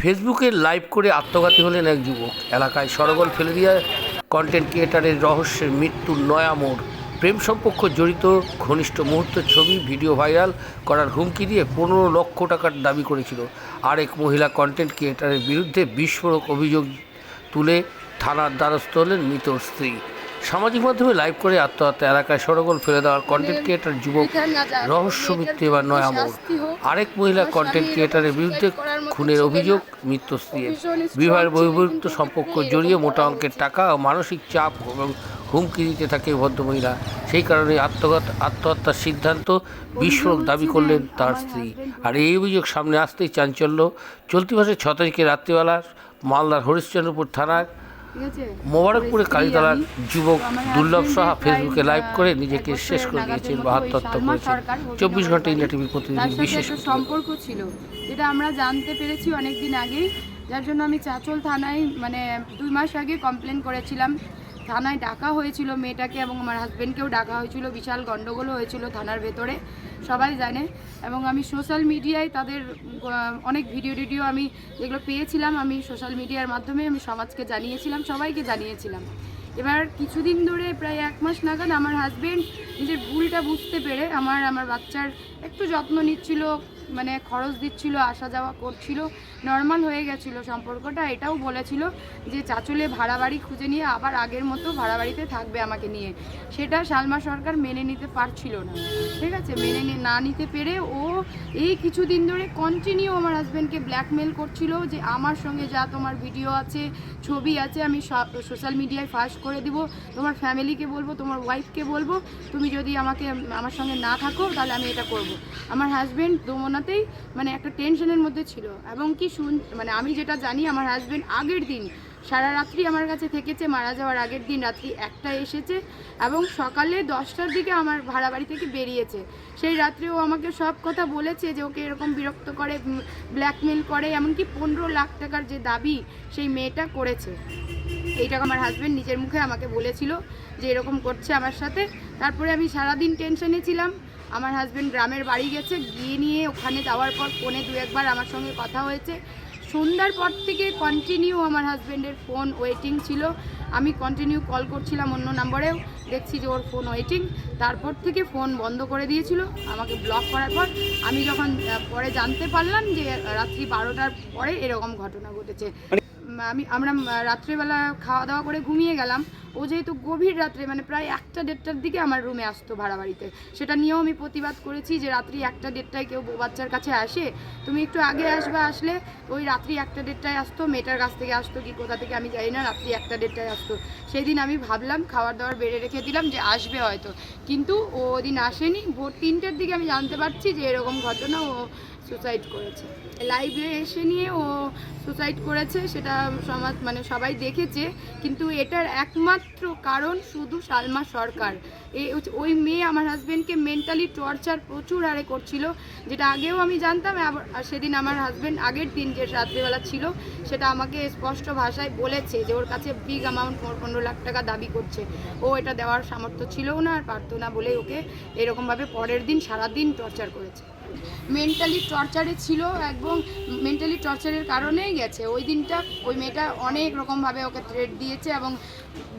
ফেসবুকে লাইভ করে আত্মঘাতী হলেন এক যুবক। এলাকায় সরগোল ফেলে দিয়ে কন্টেন্ট ক্রিয়েটারের রহস্যের মৃত্যুর নয়া মোড়। প্রেম সম্পর্ক জড়িত ঘনিষ্ঠ মুহূর্তের ছবি, ভিডিও ভাইরাল করার হুমকি দিয়ে পনেরো লক্ষ টাকার দাবি করেছিল। আরেক মহিলা কন্টেন্ট ক্রিয়েটারের বিরুদ্ধে বিস্ফোরক অভিযোগ তুলে থানার দ্বারস্থ হলেন মৃত স্ত্রী। সামাজিক মাধ্যমে লাইভ করে আত্মহত্যা এলাকায় সরগোল ফেলে দেওয়ার কন্টেন্ট ক্রিয়েটার যুবক রহস্য মৃত্যু এবার নয়া মোড় আরেক মহিলা কন্টেন্ট ক্রিয়েটারের বিরুদ্ধে খুনের অভিযোগ মৃত্যু স্ত্রীর বিবাহের বহির্ভূত সম্পর্ক জড়িয়ে মোটা অঙ্কের টাকা ও মানসিক চাপ এবং হুমকি দিতে থাকে ভদ্রমহিলা। সেই কারণে আত্মঘাত, আত্মহত্যার সিদ্ধান্ত বিস্ফোরক দাবি করলেন তার স্ত্রী। আর এই অভিযোগ সামনে আসতেই চাঞ্চল্য। চলতি মাসে ছ তারিখে রাত্রিবেলা মালদার হরিশ্চন্দ্রপুর থানার মোবারকপুরে যুবক দুর্লভ সাহা ফেসবুকে লাইভ করে নিজেকে শেষ করে দিয়েছেন বা আত্মহত্যা করেছেন চব্বিশ ঘণ্টা। ইন্ডিয়া টিভি প্রতিনিধি বিশেষ সম্পর্ক ছিল যেটা আমরা জানতে পেরেছি অনেকদিন আগেই। যার জন্য আমি চাঁচল থানায় মানে দুই মাস আগে কমপ্লেন করেছিলাম। থানায় ডাকা হয়েছিল মেয়েটাকে এবং আমার হাজব্যান্ডকেও ডাকা হয়েছিল। বিশাল গণ্ডগোলও হয়েছিল থানার ভেতরে, সবাই জানে। এবং আমি সোশ্যাল মিডিয়ায় তাদের অনেক ভিডিও টিডিও আমি যেগুলো পেয়েছিলাম, আমি সোশ্যাল মিডিয়ার মাধ্যমে আমি সমাজকে জানিয়েছিলাম, সবাইকে জানিয়েছিলাম। এবার কিছুদিন ধরে প্রায় এক মাস নাগাদ আমার হাজবেন্ড নিজের ভুলটা বুঝতে পেরে আমার আমার বাচ্চার একটু যত্ন নিচ্ছিল মানে খরচ দিচ্ছিল, আসা যাওয়া করছিল নর্মাল হয়ে গেছিল সম্পর্কটা, এটাও বলেছিল যে চাচলে ভাড়া বাড়ি খুঁজে নিয়ে আবার আগের মতো ভাড়া বাড়িতে থাকবে আমাকে নিয়ে। সেটা সালমা সরকার মেনে নিতে পারছিল না। ঠিক আছে? মেনে নি- নিতে পেরে ও এই কিছুদিন ধরে কন্টিনিউ আমার হাজব্যান্ডকে ব্ল্যাকমেল করছিল যে আমার সঙ্গে যা তোমার ভিডিও আছে, ছবি আছে, আমি সোশ্যাল মিডিয়ায় ফাঁস করে দিব। তোমার ফ্যামিলিকে বলব, তোমার ওয়াইফকে বলব, তুমি যদি আমাকে, আমার সঙ্গে না থাকো তাহলে আমি এটা করব। আমার হাজব্যান্ড দোমনাতেই মানে একটা টেনশনের মধ্যে ছিল। এবং কি শুন মানে আমি যেটা জানি আমার হাজব্যান্ড আগের দিন, সারা রাত্রি আমার কাছে থেকেছে, মারা যাওয়ার আগের দিন রাত্রি একটা এসেছে এবং সকালে দশটার দিকে আমার ভাড়া বাড়ি থেকে বেরিয়েছে। সেই রাত্রে ও আমাকে সব কথা বলেছে যে ওকে এরকম বিরক্ত করে ব্ল্যাকমেল করে, এমনকি পনেরো লাখ টাকার যে দাবি সেই মেয়েটা করেছে। এইটা আমার হাজব্যান্ড নিজের মুখে আমাকে বলেছিল যে এরকম করছে আমার সাথে। তারপরে আমি সারাদিন টেনশনে ছিলাম। আমার হাজব্যান্ড গ্রামের বাড়ি গেছে গিয়ে নিয়ে ওখানে যাওয়ার পর ফোনে দু একবার আমার সঙ্গে কথা হয়েছে। সন্ধ্যার পর থেকে কন্টিনিউ আমার হাজব্যান্ডের ফোন ওয়েটিং ছিল। আমি কন্টিনিউ কল করছিলাম অন্য নাম্বারেও দেখছি যে ওর ফোন ওয়েটিং তারপর থেকে ফোন বন্ধ করে দিয়েছিল আমাকে ব্লক করার পর আমি যখন পরে জানতে পারলাম যে রাত্রি বারোটার পরে এরকম ঘটনা ঘটেছে। উম, আমি, আমরা রাত্রেবেলা খাওয়া দাওয়া করে ঘুমিয়ে গেলাম। ও যেহেতু গভীর রাত্রে মানে প্রায় একটা দেড়টার দিকে আমার রুমে আসতো ভাড়া বাড়িতে। সেটা নিয়েও আমি প্রতিবাদ করেছি যে রাত্রি একটা দেড়টায় কেউ বাচ্চার কাছে আসে। তুমি একটু আগে আসবে, আসলে ওই রাত্রি একটা দেড়টায় আসতো, মেয়েটার কাছ থেকে আসতো কি, কোথা থেকে আমি জানি না, রাত্রি একটা দেড়টায় আসতো। সেই দিন আমি ভাবলাম খাবার দাবার বেড়ে রেখে দিলাম যে আসবে হয়তো। কিন্তু ও ওদিন আসেনি। ভোর তিনটের দিকে আমি জানতে পারছি যে এরকম ঘটনা, ও সুসাইড করেছে। লাইভে এসে নিয়ে ও সুসাইড করেছে, সেটা সমাজ মানে সবাই দেখেছে। কিন্তু এটার একমাত্র কারণ শুধু সালমা সরকার। ওই মেয়ে আমার হাজব্যান্ডকে মেন্টালি টর্চার প্রচুর হারে করছিল। যেটা আগেও আমি জানতাম, আবার, আর সেদিন আমার হাজব্যান্ড আগের দিন যে রাত্রিবেলা ছিল, সেটা আমাকে স্পষ্ট ভাষায় বলেছে যে ওর কাছে বিগ অ্যামাউন্ট পনেরো লাখ টাকা দাবি করছে। ও এটা দেওয়ার সামর্থ্য ছিলও না, আর পারতো না বলে ওকে এরকমভাবে পরের দিন সারাদিন টর্চার করেছে। মেন্টালি টর্চারে ছিল এবং মেন্টালি টর্চারের কারণেই গেছে। ওই দিনটা ওই মেয়েটা অনেক রকমভাবে ওকে থ্রেট দিয়েছে এবং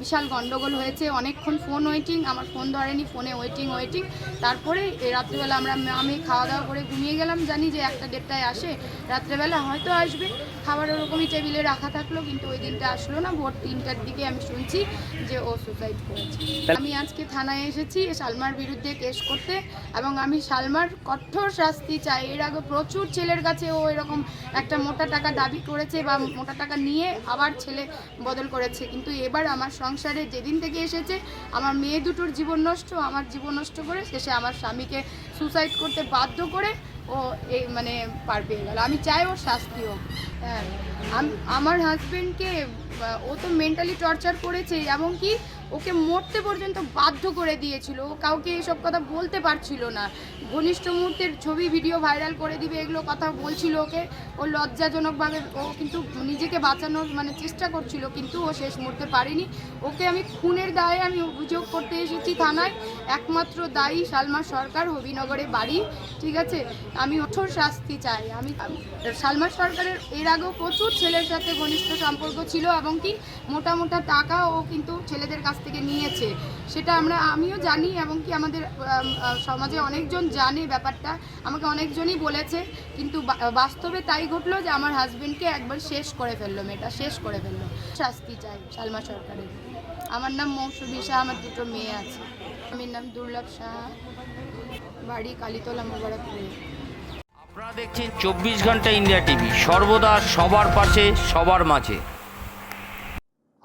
বিশাল গন্ডগোল হয়েছে, অনেকক্ষণ ফোন ওয়েটিং আমার ফোন ধরেনি ফোনে ওয়েটিং ওয়েটিং তারপরে রাত্রিবেলা আমরা আমি খাওয়া দাওয়া করে ঘুমিয়ে গেলাম, জানি যে একটা দেড়টায় আসে, রাত্রেবেলা হয়তো আসবে। খাবার ওরকমই টেবিলে রাখা থাকল, কিন্তু ওই দিনটা আসলো না, ভোর তিনটার দিকে আমি শুনছি যে ও সুসাইড করেছে। আমি আজকে থানায় এসেছি, সালমার বিরুদ্ধে কেস করতে, এবং আমি সালমার কঠোর শাস্তি চাই। এর আগে প্রচুর ছেলের কাছে ও এরকম একটা মোটা টাকা দাবি করেছে, বা মোটা টাকা নিয়ে আবার ছেলে বদল করেছে। কিন্তু এবার আমার সংসারে যেদিন থেকে এসেছে, আমার মেয়ে দুটোর জীবন নষ্ট, আমার জীবন নষ্ট করে শেষে আমার স্বামীকে সুসাইড করতে বাধ্য করে ও এই মানে পার পেয়ে গেল। আমি চাই ওর শাস্তি হোক। হ্যাঁ আম- আমার হাজব্যান্ডকে ও তো মেন্টালি টর্চার করেছে এমনকি ওকে মরতে পর্যন্ত বাধ্য করে দিয়েছিল। ও কাউকে এসব কথা বলতে পারছিল না। ঘনিষ্ঠ মুহূর্তের ছবি, ভিডিও ভাইরাল করে দিবে, এগুলো কথা বলছিল ওকে। ও লজ্জাজনকভাবে ও কিন্তু নিজেকে বাঁচানোর মানে চেষ্টা করছিল, কিন্তু ও শেষ মুহূর্তে পারেনি। ওকে আমি খুনের দায়ে আমি অভিযোগ করতে এসেছি থানায়। একমাত্র দায়ী সালমা সরকার, হবিনগরে বাড়ি, ঠিক আছে? আমি কঠোর শাস্তি চাই। আমি আমি- সালমা সরকারের, এর আগেও প্রচুর ছেলের সাথে ঘনিষ্ঠ সম্পর্ক ছিল এবং কি, মোটা মোটা টাকা ও কিন্তু ছেলেদের কাছ থেকে নিয়েছে, সেটা আমরা, আমিও জানি এবং কি আমাদের সমাজে অনেকজন জানে ব্যাপারটা, আমাকে অনেকজনই বলেছে, কিন্তু বাস্তবে তাই ঘটলো যে আমার হাজবেন্ডকে একবার শেষ করে ফেলল মেয়েটা, শেষ করে ফেলল। শাস্তি চাই সালমা সরকারের। আমার নাম মৌসুমী শাহ, আমার দুটো মেয়ে আছে। আমার নাম দুর্লভ শাহ। বাড়ি কালীতলা মোবারকপুরে আপনারা দেখছেন চব্বিশ ঘণ্টা ইন্ডিয়া টিভি, সর্বদা সবার পাশে, সবার মাঝে।